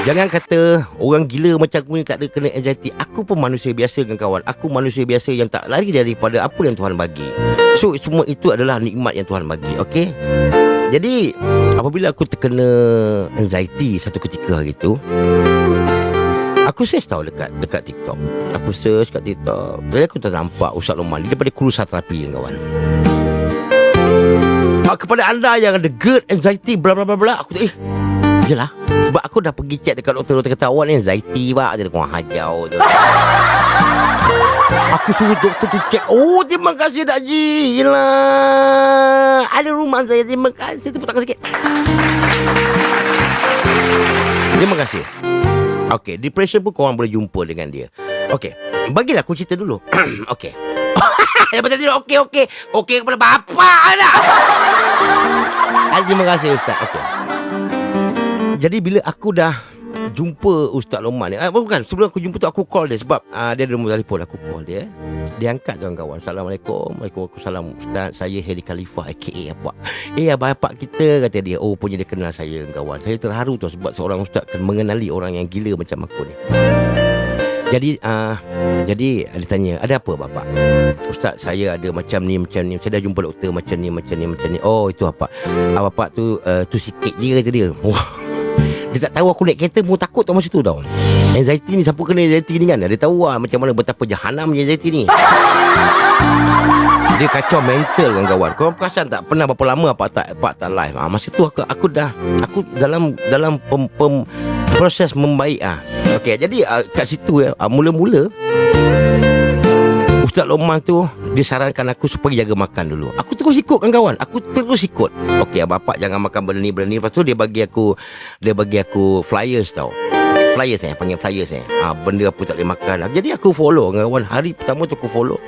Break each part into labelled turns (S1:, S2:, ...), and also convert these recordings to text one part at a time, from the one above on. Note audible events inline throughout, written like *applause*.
S1: Jangan kata orang gila macam aku ni tak ada kena anxiety. Aku pun manusia biasa kan kawan. Aku manusia biasa yang tak lari daripada apa yang Tuhan bagi. So semua itu adalah nikmat yang Tuhan bagi. Okay? Jadi apabila aku terkena anxiety satu ketika hari tu, Aku search tahu dekat dekat TikTok. Aku search kat TikTok. Jadi aku ternampak Ustaz Lomali daripada Kurus Terapi kan kawan. Ah, kepada anda yang ada GERD, anxiety, bla bla bla bla, aku tu eh, Yelah Sebab aku dah pergi check dekat doktor. Doktor kata awak ni anxiety pak. Dia kurang hajau tu *laughs* Aku suruh doktor tu check Oh terima kasih Dak Ji. Yelah. Ada rumah saya. Terima kasih. Tepuk tangan sikit. Terima kasih. Okay Depression pun korang boleh jumpa dengan dia. Okay Bagilah aku cerita dulu. Okay Lepas tadi okey okey. Okey kepada bapak dah. *laughs* Terima kasih ustaz. Okey. Jadi bila aku dah jumpa Ustaz Loman ni eh, Bukan sebelum aku jumpa tu aku call dia Sebab uh, dia ada nombor telefon aku call dia Dia angkat kawan-kawan Assalamualaikum Waalaikumsalam Ustaz Saya Heri Khalifah aka apa Eh abang apa kita kata dia Oh punya dia kenal saya kawan Saya terharu tu sebab seorang Ustaz kan mengenali orang yang gila macam aku ni jadi uh, jadi dia tanya, ada apa bapak? Ustaz, saya ada macam ni, macam ni. Saya dah jumpa doktor macam ni, macam ni, macam ni. Oh, itu apa? Ah, bapak tu uh, tu sikit je kata dia. *laughs* Dia tak tahu aku naik kereta pun takut tau masa tu tau. Anxiety ni, siapa kena anxiety ni kan? Dia tahu lah macam mana betapa jahanam anxiety ni. Dia kacau mental kawan-kawan. Kau perasan tak pernah berapa lama apa tak apa tak live. Ah masa tu aku aku dah aku dalam dalam pem, pem, proses membaik ah. Okey, jadi uh, kat situ ya, uh, mula-mula Ustaz Loman tu dia sarankan aku supaya jaga makan dulu. Aku terus ikut kan kawan. Aku terus ikut. Okey, bapak jangan makan benda ni benda ni. Lepas tu dia bagi aku dia bagi aku flyers tau. Flyers eh, panggil flyers eh. Ah, benda apa tak boleh makan. Jadi aku follow kan kawan. Hari pertama tu aku follow.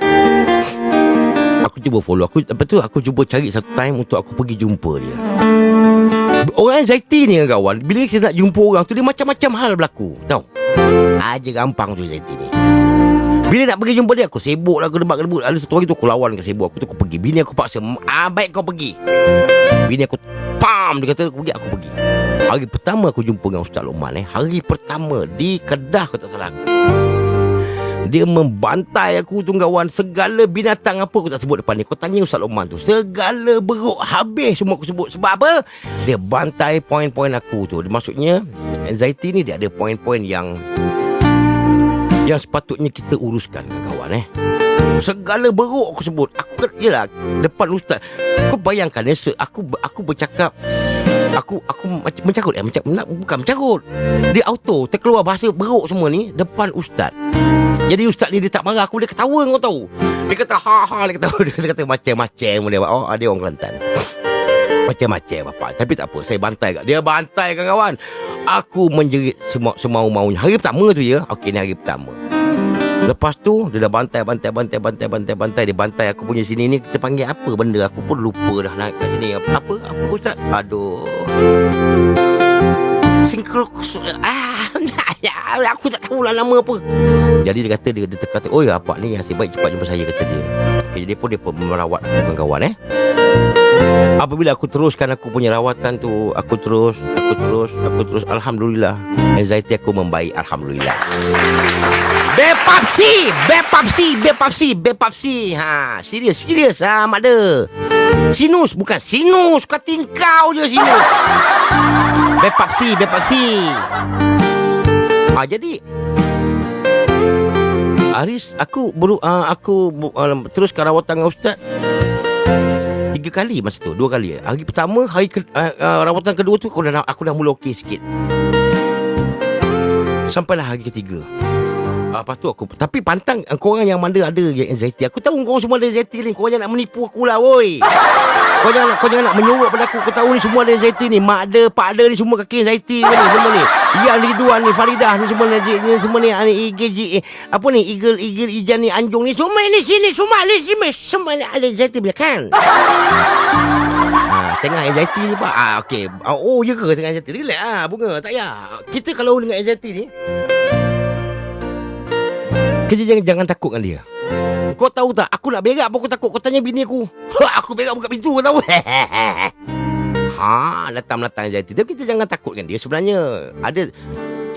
S1: Aku cuba follow. Aku lepas tu aku cuba cari satu time untuk aku pergi jumpa dia. Orang anxiety ni kan kawan Bila kita nak jumpa orang tu Dia macam-macam hal berlaku Tahu Aja gampang tu anxiety ni bila nak pergi jumpa dia Aku sibuk lah Aku debat kedebut Ada satu hari tu Aku lawan ke sibuk Aku tu aku pergi. Bini aku paksa ah, Baik kau pergi. Bini aku Pam Dia kata aku pergi Aku pergi. Hari pertama aku jumpa dengan Ustaz Loman eh. Hari pertama Di Kedah Kau tak salah aku. Dia membantai aku tu kawan Segala binatang apa aku tak sebut depan ni Kau tanya Ustaz Loman tu Segala beruk habis semua aku sebut. Sebab apa? Dia bantai poin-poin aku tu. Maksudnya Anxiety ni dia ada poin-poin yang Yang sepatutnya kita uruskan kawan eh Segala beruk aku sebut Aku kan Yelah Depan Ustaz Kau bayangkan ya Aku aku bercakap Aku aku mencarut eh macam nak bukan mencarut. Dia auto terkeluar bahasa beruk semua ni depan ustaz. Jadi ustaz ni dia tak marah aku dia ketawa kau tahu. Dia kata ha ha dia kata *laughs* dia kata macam-macam dia. Oh ada orang Kelantan. Macam-macam bapak. Tapi tak apa Saya bantai kat Dia bantai kan kawan Aku menjerit semau, semau-maunya. Hari pertama tu ya. Okey ni hari pertama. Lepas tu Dia dah bantai Bantai Bantai Bantai Bantai Bantai. Dia bantai aku punya sini ni Kita panggil apa benda? Aku pun lupa dah naik kat sini. Apa Apa, apa Ustaz? Aduh. Sinkro Ah *laughs* Aku tak tahu lah nama apa. Jadi dia kata Dia, dia kata Oh ya apa ni Nasib baik cepat jumpa saya Kata dia. Okay, Jadi pun dia pun merawat Kawan-kawan eh Apabila aku teruskan aku punya rawatan tu Aku terus Aku terus Aku terus Alhamdulillah. Anxiety aku membaik Alhamdulillah. Bepapsi Bepapsi Bepapsi Bepapsi. Ha Serius Serius ha Mak de Sinus Bukan sinus Kau tingkau je sinus. Bepapsi Bepapsi. Ha jadi Aris Aku baru uh, Aku uh, Teruskan rawatan dengan Ustaz Tiga kali masa tu Dua kali. Hari pertama Hari ke, uh, uh, rawatan kedua tu aku dah, aku dah mula okey sikit. Sampailah hari ketiga uh, Lepas tu aku Tapi pantang Korang yang mana ada yang anxiety Aku tahu korang semua ada anxiety ni. Korang jangan nak menipu aku lah woi. Kau jangan, kau jangan nak menyuruh pada aku. Kau tahu ni semua ada anxiety ni. Mak ada, pak ada ni semua kaki anxiety ni Semua ni. Yang Ridwan ni, Faridah ni semua ni, ni Semua ni, ni Igel, apa ni? Eagle, Eagle, Ijan ni, Anjung ni. Semua ni sini, semua ni sini. Semua ni ada anxiety belakang ha, Tengah anxiety ni pak. Ah, Okay Oh ya ke tengah anxiety Relax ah, bunga. Tak payah. Kita kalau dengan anxiety ni Kita jangan, jangan takut dengan dia. Kau tahu tak? Aku nak berak apa aku takut. Kau tanya bini aku. *laughs* Aku berak buka pintu kau tahu? *laughs* Ha Datang-datang jadi Tapi kita jangan takutkan dia. Sebenarnya Ada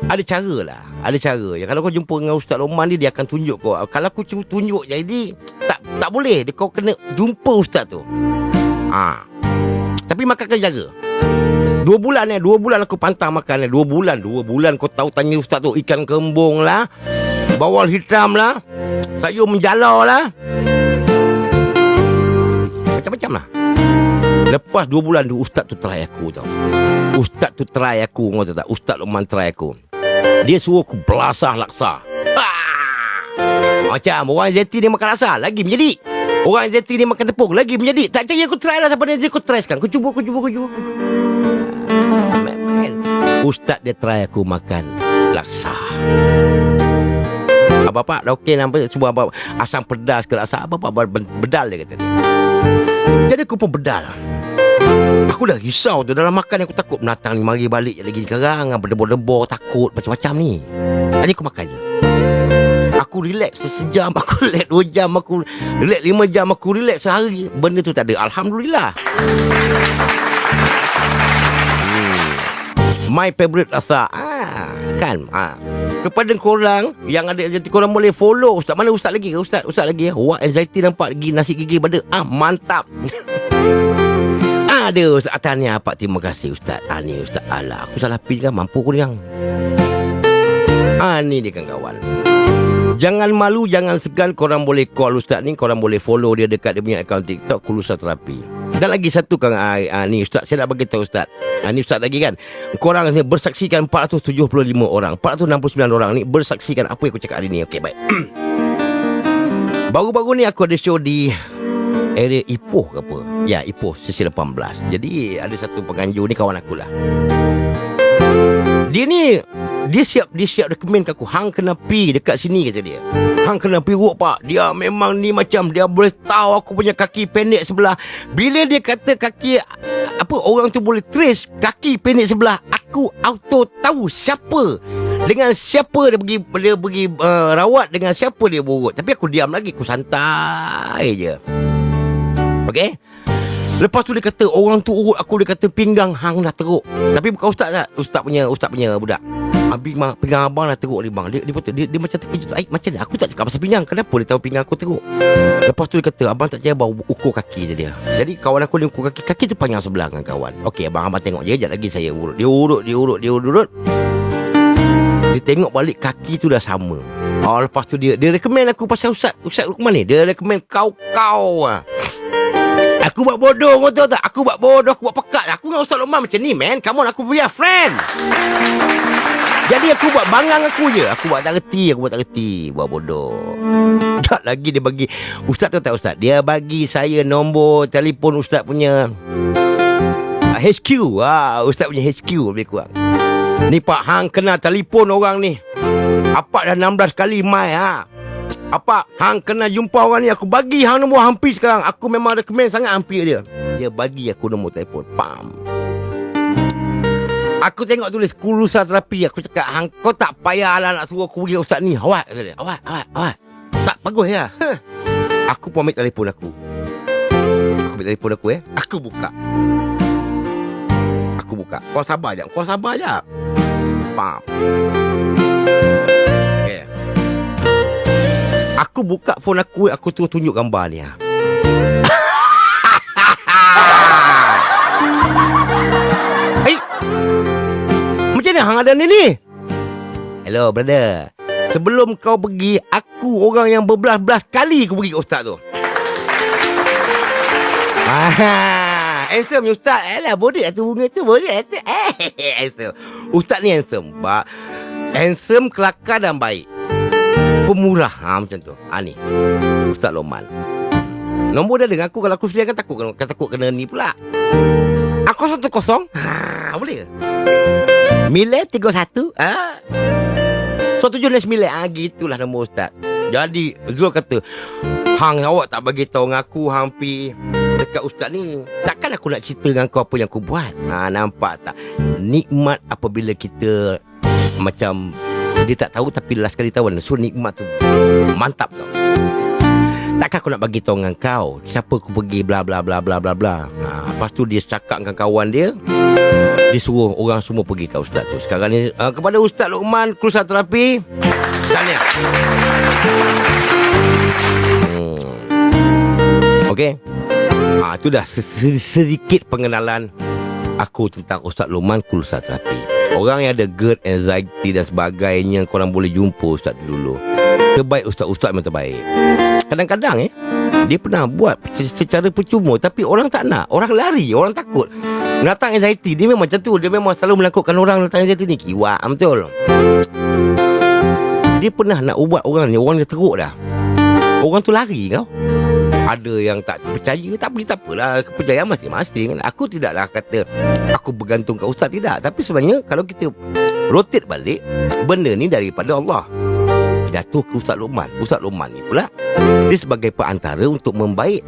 S1: ada cara lah Ada cara. Ya, Kalau kau jumpa dengan Ustaz Roman ni Dia akan tunjuk kau. Kalau aku cuma tunjuk Jadi Tak tak boleh. Dia, Kau kena jumpa Ustaz tu. Ha. Tapi makan kena jaga. Dua bulan eh. Dua bulan aku pantang makan eh. Dua bulan Dua bulan kau tahu tanya Ustaz tu. Ikan kembung lah Bawal hitam lah Sayur menjala lah Macam-macam lah Lepas dua bulan tu Ustaz tu try aku tau. Ustaz tu try aku tak? Ustaz Luqman try aku. Dia suruh aku belasah laksa. Ah! Macam orang ZT dia makan laksa Lagi menjadi. Orang ZT dia makan tepung Lagi menjadi. Tak percaya aku try lah Siapa dia aku try sekarang. Aku cuba aku cuba aku cuba. Ah. Ustaz dia try aku makan laksa Bapak dah okey nampak semua apa asam pedas ke laksa apa apa bedal dia kata dia. Jadi aku pun bedal. Aku dah risau tu dalam makan aku takut menatang ni mari balik lagi sekarang berdebor-debor takut macam-macam ni. Jadi aku makan je. Aku relax sejam, *laughs* aku relax dua jam, aku relax lima jam, aku relax sehari. Benda tu tak ada. Alhamdulillah. Hmm. My favorite rasa. Ah, kan? Ah. Kepada korang yang ada anxiety korang boleh follow Ustaz. Mana Ustaz lagi ke? Ustaz Ustaz lagi Wah anxiety nampak lagi nasi gigi pada Ah mantap. *laughs* Ada Ustaz. Tanya apa terima kasih Ustaz. Ah ni Ustaz. Alah aku salah pin kan? Mampu aku yang Ah ni dia kawan-kawan Jangan malu, jangan segan. Korang boleh call Ustaz ni Korang boleh follow dia dekat dia punya akaun TikTok Kulusa Terapi. Dan lagi satu kan ah, ah, Ni Ustaz, saya nak bagi tahu Ustaz. Ah, Ni Ustaz lagi kan? Korang ni bersaksikan 475 orang. 469 orang ni Bersaksikan apa yang aku cakap hari ni. Okey, baik. *clears throat* Baru-baru ni aku ada show di Area Ipoh ke apa? Ya, Ipoh sesi 18 Jadi ada satu penganjur ni kawan aku lah. Dia ni dia siap dia siap recommend kat aku? Hang kena pi dekat sini kata dia. Hang kena pi work pak. Dia memang ni macam dia boleh tahu aku punya kaki pendek sebelah. Bila dia kata kaki apa orang tu boleh trace kaki pendek sebelah aku auto tahu siapa. Dengan siapa dia pergi dia pergi uh, rawat dengan siapa dia burut tapi aku diam lagi aku santai je. Okey? Lepas tu dia kata orang tu urut aku dia kata pinggang hang dah teruk. Tapi bukan ustaz tak? Ustaz punya ustaz punya budak. Mak pinggang abang dah teruk ni bang. Dia dia, dia, dia, dia macam terkejut. Ai macam ni aku tak cakap pasal pinggang. Kenapa dia tahu pinggang aku teruk? Lepas tu dia kata abang tak abang ukur kaki je dia. Jadi kawan aku ni ukur kaki. Kaki tu panjang sebelah dengan kawan. Okey abang abang tengok je. Sekejap lagi saya urut. Dia urut, dia urut, dia urut. urut. Dia tengok balik kaki tu dah sama. Oh, lepas tu dia dia recommend aku pasal Ustaz Ustaz Lukman ni. Dia recommend kau-kau ah. Aku buat bodoh kau tahu tak? Aku buat bodoh, aku buat pekat. Aku dengan Ustaz Lukman macam ni, man. Come on, aku punya friend. Jadi aku buat bangang aku je. Aku buat tak reti, aku buat tak reti. Buat bodoh. Tak lagi dia bagi. Ustaz tahu tak Ustaz? Dia bagi saya nombor telefon Ustaz punya ah, HQ. Ah, Ustaz punya HQ lebih kurang. Ni Pak Hang kena telefon orang ni. Apa dah 16 kali mai ha. Apa hang kena jumpa orang ni aku bagi hang nombor hampir sekarang. Aku memang recommend sangat hampir dia. Dia bagi aku nombor telefon. Pam. Aku tengok tulis kulusa terapi aku cakap hang kau tak payahlah nak suruh aku pergi ustaz ni. Awak kata dia. Awak, awak, awak. Tak bagus ya. Huh. *laughs* Aku pun ambil telefon aku. Aku ambil telefon aku eh. Aku buka. Aku buka. Kau sabar jap. Kau sabar jap. Pam. Okay. Aku buka phone aku Aku terus tunjuk gambar ni ah. *laughs* hang ada ni ni Hello brother. Sebelum kau pergi Aku orang yang berbelas-belas kali Aku pergi ke ustaz tu. Ah, handsome ustaz. Alah bodek tu bunga tu Bodek tu. Eh, *laughs* handsome. Ustaz ni handsome ba Handsome, kelakar dan baik. Pemurah. Ha, Macam tu. Ha, ni. Ustaz Loman hmm. Nombor dia dengan aku Kalau aku sedia kan takut kan Takut kena ni pula. Aku satu kosong. Ha, Boleh ke Mile tiga satu. Ha? So tujuh dan sembilan ha, Gitulah nombor Ustaz. Jadi Zul kata Hang awak tak bagi tahu dengan aku Hampir Dekat Ustaz ni. Takkan aku nak cerita dengan kau Apa yang aku buat? Ha, Nampak tak? Nikmat apabila kita Macam dia tak tahu tapi last kali tahu. So nikmat tu Mantap tau. Takkan aku nak bagi tahu dengan kau Siapa aku pergi bla bla bla bla bla bla. Ha, Lepas tu dia cakap dengan kawan dia Dia suruh orang semua pergi ke ustaz tu Sekarang ni uh, Kepada Ustaz Luqman Kursa terapi Tahniah hmm. Okey Ah, itu dah sedikit pengenalan aku tentang Ustaz Luqman Kursa terapi. Orang yang ada GERD, anxiety dan sebagainya korang boleh jumpa Ustaz dulu. Terbaik Ustaz-Ustaz memang terbaik. Kadang-kadang eh dia pernah buat secara percuma tapi orang tak nak. Orang lari, orang takut. Datang anxiety dia memang macam tu. Dia memang selalu menakutkan orang datang anxiety ni. Kiwak betul. Dia pernah nak ubat orang ni, orang dia teruk dah. Orang tu lari kau ada yang tak percaya tak boleh tak apalah kepercayaan masing-masing aku tidaklah kata aku bergantung kat ustaz tidak tapi sebenarnya kalau kita rotate balik benda ni daripada Allah jatuh ke Ustaz Luqman Ustaz Luqman ni pula dia sebagai perantara untuk membaik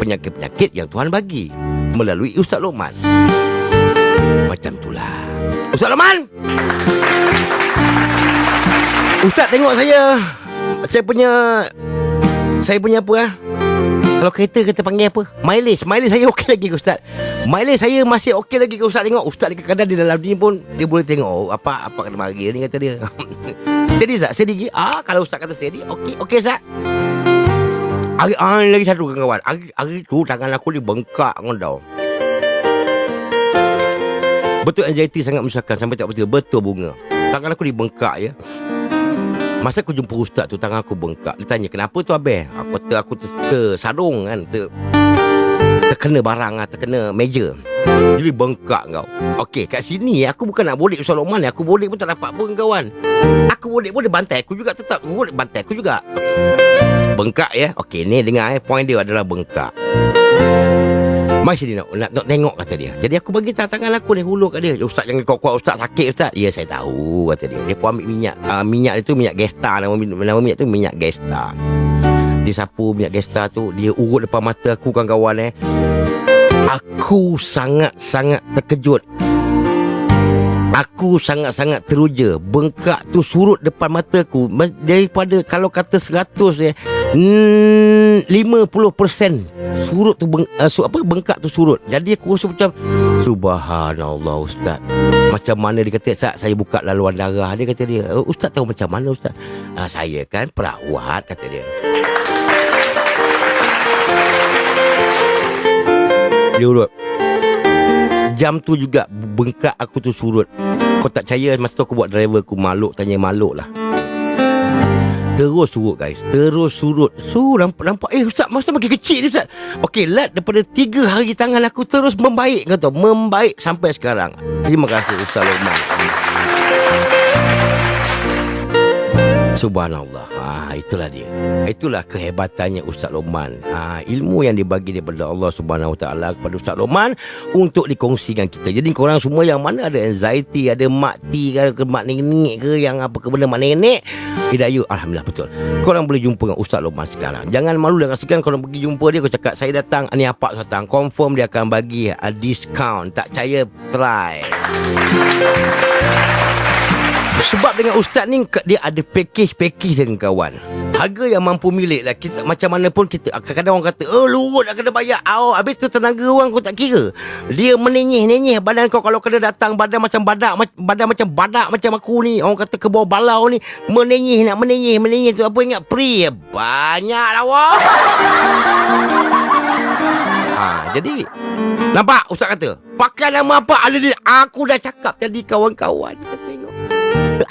S1: penyakit-penyakit yang Tuhan bagi melalui Ustaz Luqman macam itulah. Ustaz Luqman Ustaz tengok saya. Saya punya saya punya apa ah kalau kereta kita panggil apa? Mileage. Mileage saya okey lagi ke Ustaz. Mileage saya masih okey lagi ke Ustaz tengok. Ustaz dekat kadang di dalam ni pun dia boleh tengok oh, apa apa kena bagi ni kata dia. *laughs* steady Ustaz, steady. Ah kalau Ustaz kata steady, okey. Okey Ustaz. Hari, ah, lagi satu kawan. Hari, hari tu tangan aku ni bengkak kau tahu. Betul anxiety sangat menyusahkan sampai tak betul. Betul bunga. Tangan aku ni bengkak ya. Masa aku jumpa ustaz tu Tangan aku bengkak. Dia tanya kenapa tu Abel? Aku kata aku tersadung kan ter, Terkena barang lah Terkena meja. Jadi bengkak kau. Okey kat sini Aku bukan nak bodek Ustaz Lokman Aku bodek pun tak dapat pun kawan. Aku bodek pun dia bantai Aku juga tetap Aku bodek bantai aku juga. Bengkak ya? Okey ni dengar eh Point dia adalah bengkak masih dia nak, nak, nak tengok kata dia. Jadi aku bagi tangan aku ni hulur kat dia. Ustaz jangan kuat-kuat Ustaz sakit Ustaz. Ya saya tahu kata dia. Dia pun ambil minyak. Uh, Minyak itu minyak Gesta. Nama, nama minyak tu minyak Gesta. Dia sapu minyak Gesta tu Dia urut depan mata aku kawan-kawan eh. Aku sangat-sangat terkejut Aku sangat-sangat teruja Bengkak tu surut depan mataku Daripada kalau kata 100 ya hmm, 50% surut tu beng, uh, su, apa bengkak tu surut. Jadi aku rasa macam subhanallah ustaz. Macam mana dia kata Ustaz saya buka laluan darah dia kata dia. Oh, ustaz tahu macam mana ustaz? Uh, saya kan perawat kata dia. Dia urut. Jam tu juga bengkak aku tu surut. Kau tak percaya masa tu aku buat driver aku maluk tanya maluk lah. Terus surut guys. Terus surut. So nampak, nampak. Eh Ustaz Masa makin kecil ni Ustaz? Okey Lat daripada 3 hari tangan aku Terus membaik kata. Membaik sampai sekarang. Terima kasih Ustaz Luqman Subhanallah. Ha, Itulah dia. Itulah kehebatannya Ustaz Luqman ha, Ilmu yang dibagi daripada Allah Subhanahu Taala kepada Ustaz Luqman Untuk dikongsikan kita. Jadi korang semua yang mana ada anxiety Ada mak ti ke, mak nenek ke Yang apa ke benda mak nenek Hidayah Alhamdulillah betul. Korang boleh jumpa dengan Ustaz Luqman sekarang. Jangan malu dengan sekian Korang pergi jumpa dia Kau cakap saya datang. Ni apa datang Confirm dia akan bagi a discount. Tak percaya? Try sebab dengan ustaz ni dia ada package-package dengan kawan. Harga yang mampu milik lah. Kita, Macam mana pun kita Kadang-kadang orang kata Oh lurut nak kena bayar. Oh, Habis tu tenaga orang kau tak kira. Dia menenyih-nenyih Badan kau kalau kena datang Badan macam badak Badan macam badak Macam aku ni. Orang kata ke bawah balau ni Menenyih nak menenyih Menenyih tu apa ingat? Free Banyak lah wah ha, Jadi Nampak? Ustaz kata Pakai nama apa? Aku dah cakap tadi kawan-kawan Tengok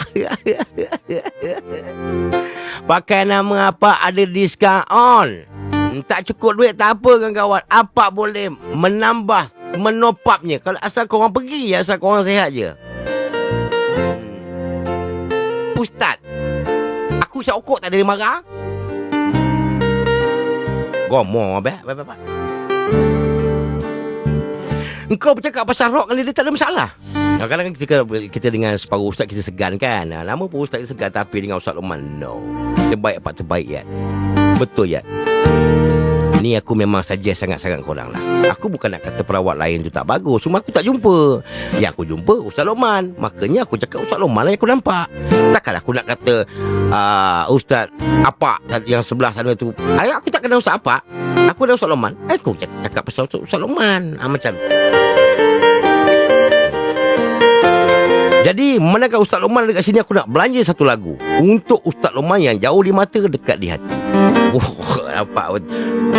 S1: *laughs* Pakai nama apa ada diskaun? Hmm, Tak cukup duit tak apa kan kawan Apa boleh menambah Menopapnya? Kalau asal korang pergi Asal korang sehat je. Hmm. Ustaz Aku isap okok tak ada marah? Gomor Abang Engkau bercakap pasal rock kali dia tak ada masalah. Kadang-kadang kita, kita dengan separuh ustaz kita segan kan. Nama pun ustaz kita segan Tapi dengan Ustaz Luqman No. Terbaik apa terbaik ya Betul ya Ni aku memang saja sangat-sangat korang lah. Aku bukan nak kata perawat lain tu tak bagus. Cuma aku tak jumpa. Yang aku jumpa Ustaz Luqman Makanya aku cakap Ustaz Luqman lah yang aku nampak. Takkan aku nak kata uh, Ustaz Apa yang sebelah sana tu? Ayah, Aku tak kenal Ustaz Apa. Aku dah Ustaz Luqman Aku cakap pasal Ustaz Luqman ha, Macam. Jadi manakah Ustaz Loman dekat sini? Aku nak belanja satu lagu. Untuk Ustaz Loman yang jauh di mata dekat di hati. Oh, nampak.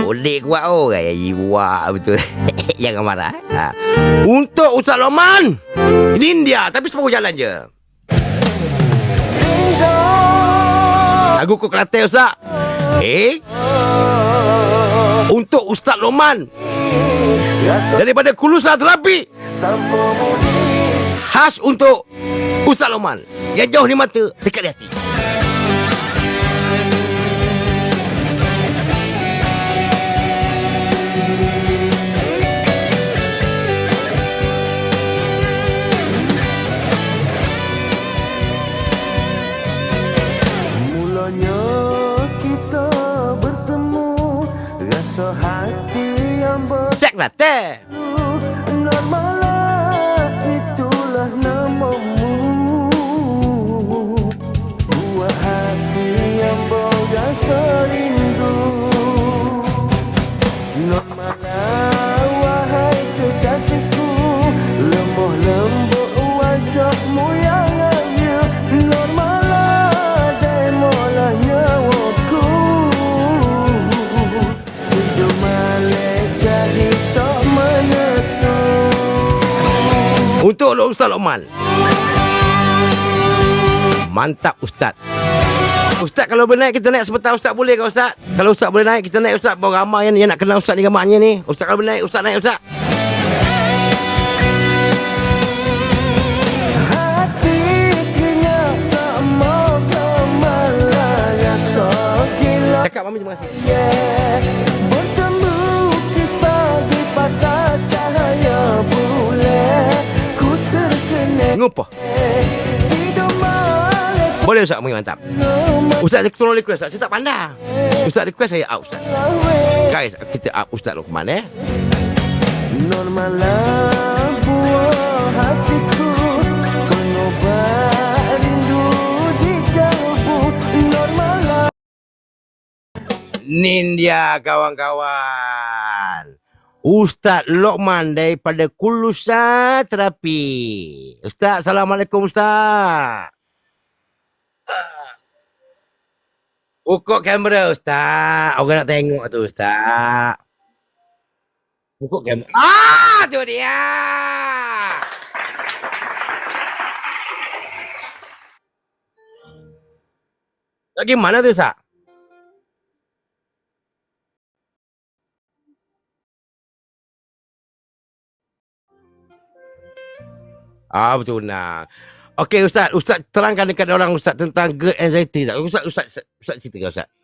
S1: Boleh kuat oh gaya jiwa betul. *laughs* Jangan marah. eh. Ha. Untuk Ustaz Loman. Ini India tapi separuh jalan je. Lagu kau Kelantan Ustaz. Eh? Untuk Ustaz Loman. Daripada Kulusan Terapi. Khas untuk Ustaz Loman. Yang jauh di mata, dekat di hati.
S2: ま
S1: って。Ustaz Lokman. Mantap Ustaz. Ustaz kalau boleh naik kita naik sebentar Ustaz boleh ke Ustaz? Kalau Ustaz boleh naik kita naik Ustaz bawa ramai yang, yang nak kenal Ustaz ni gambarnya ni. Ustaz kalau boleh naik Ustaz naik Ustaz.
S2: Gila
S1: Cakap mami terima kasih.
S2: yeah.
S1: Ngupah. Boleh Ustaz mami mantap. Ustaz tolong request Ustaz. Saya tak pandai. Ustaz request saya up Ustaz. Guys, kita up Ustaz Lokman eh.
S2: Normallah buah hatiku Pengobat rindu di kalbu Normallah
S1: Nindia kawan-kawan. Ustaz Lokman daripada Kulusa Terapi. Ustaz, Assalamualaikum Ustaz. Pukul kamera Ustaz. Orang nak tengok tu Ustaz. Pukul kamera. Ah, tu dia. Lagi mana tu Ustaz? Ah betul nak. Okey Ustaz, Ustaz terangkan dekat orang Ustaz tentang GERD anxiety Ustaz. Ustaz Ustaz Ustaz, cerita Ustaz.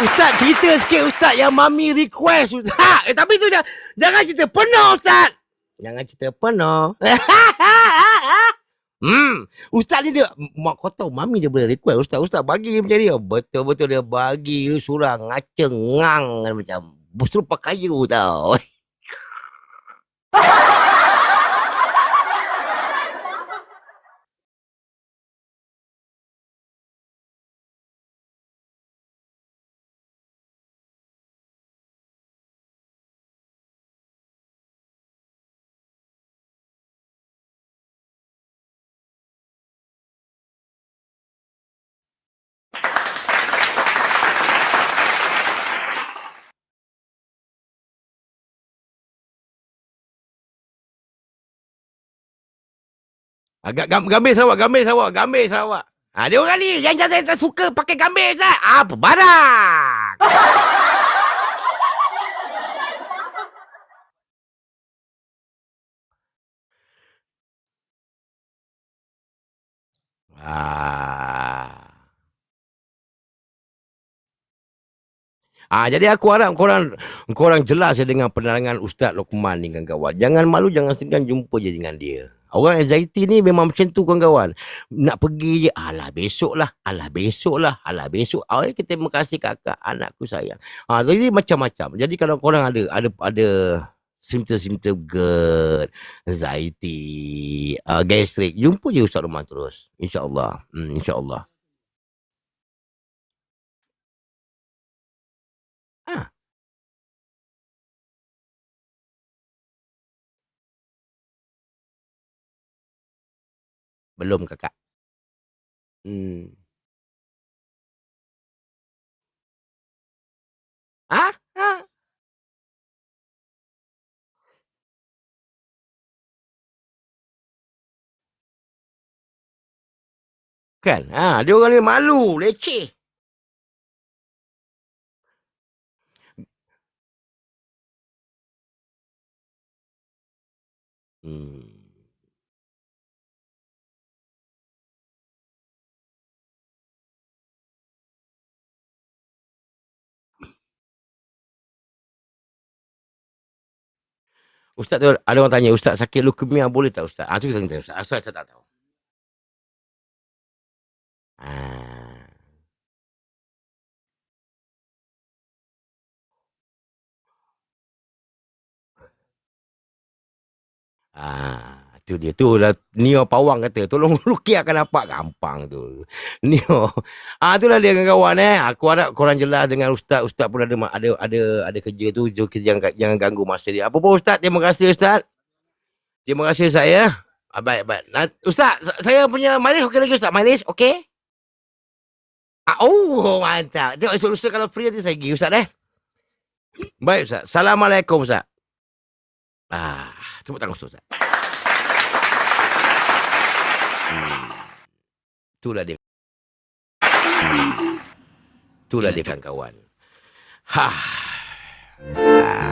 S1: Ustaz cerita sikit Ustaz yang mami request Ustaz. Eh tapi tu jangan, jangan cerita penuh Ustaz. Jangan cerita penuh. *laughs* hmm. Ustaz ni dia mak kau tahu mami dia boleh request Ustaz. Ustaz bagi macam dia. Betul-betul dia bagi surah ngacengang macam serupa kayu tau. *laughs* Agak gam, gambir Sarawak, gambir Sarawak, gambir Sarawak. Ha, dia orang ni yang jangan tak suka pakai gambir Ustaz. Apa barang? Ah. Ah jadi aku harap korang korang jelas dengan penerangan Ustaz Lokman ni kawan-kawan. Jangan malu jangan segan jumpa je dengan dia. Orang anxiety ni memang macam tu kawan-kawan. Nak pergi je, alah besok lah, alah besok lah, alah besok. Oh, kita terima kasih kakak, anakku sayang. Ha, jadi macam-macam. Jadi kalau korang ada ada ada simptom-simptom GERD, anxiety, uh, gastrik, jumpa je Ustaz Lokman terus. InsyaAllah. Hmm, InsyaAllah. Belum kakak. Hmm. Ah? ah. Kan? Ha, dia orang ni malu, leceh. Hmm. Ustaz tu ada orang tanya, Ustaz sakit leukemia boleh tak Ustaz? Ah tu kita tanya Ustaz. Ustaz saya tak tahu. Ah. Ah, tu dia tu lah Neo Pawang kata tolong *laughs* rukiahkan apa gampang tu. Neo. *laughs* Ah itulah dia kawan-kawan eh. Aku harap korang jelas dengan ustaz. Ustaz pun ada ada ada ada kerja tu kita jangan jangan ganggu masa dia. Apa pun ustaz, terima kasih ustaz. Terima kasih saya. Ah, baik baik. Nah, ustaz, sa- saya punya mileage okey lagi ustaz. Mileage okey? Ah, oh, mantap. Tengok esok lusa kalau free nanti saya pergi ustaz eh. Baik ustaz. Assalamualaikum ustaz. Ah, tepuk tangan ustaz. Itulah dia. Itulah dia kawan-kawan. Ha. Ah.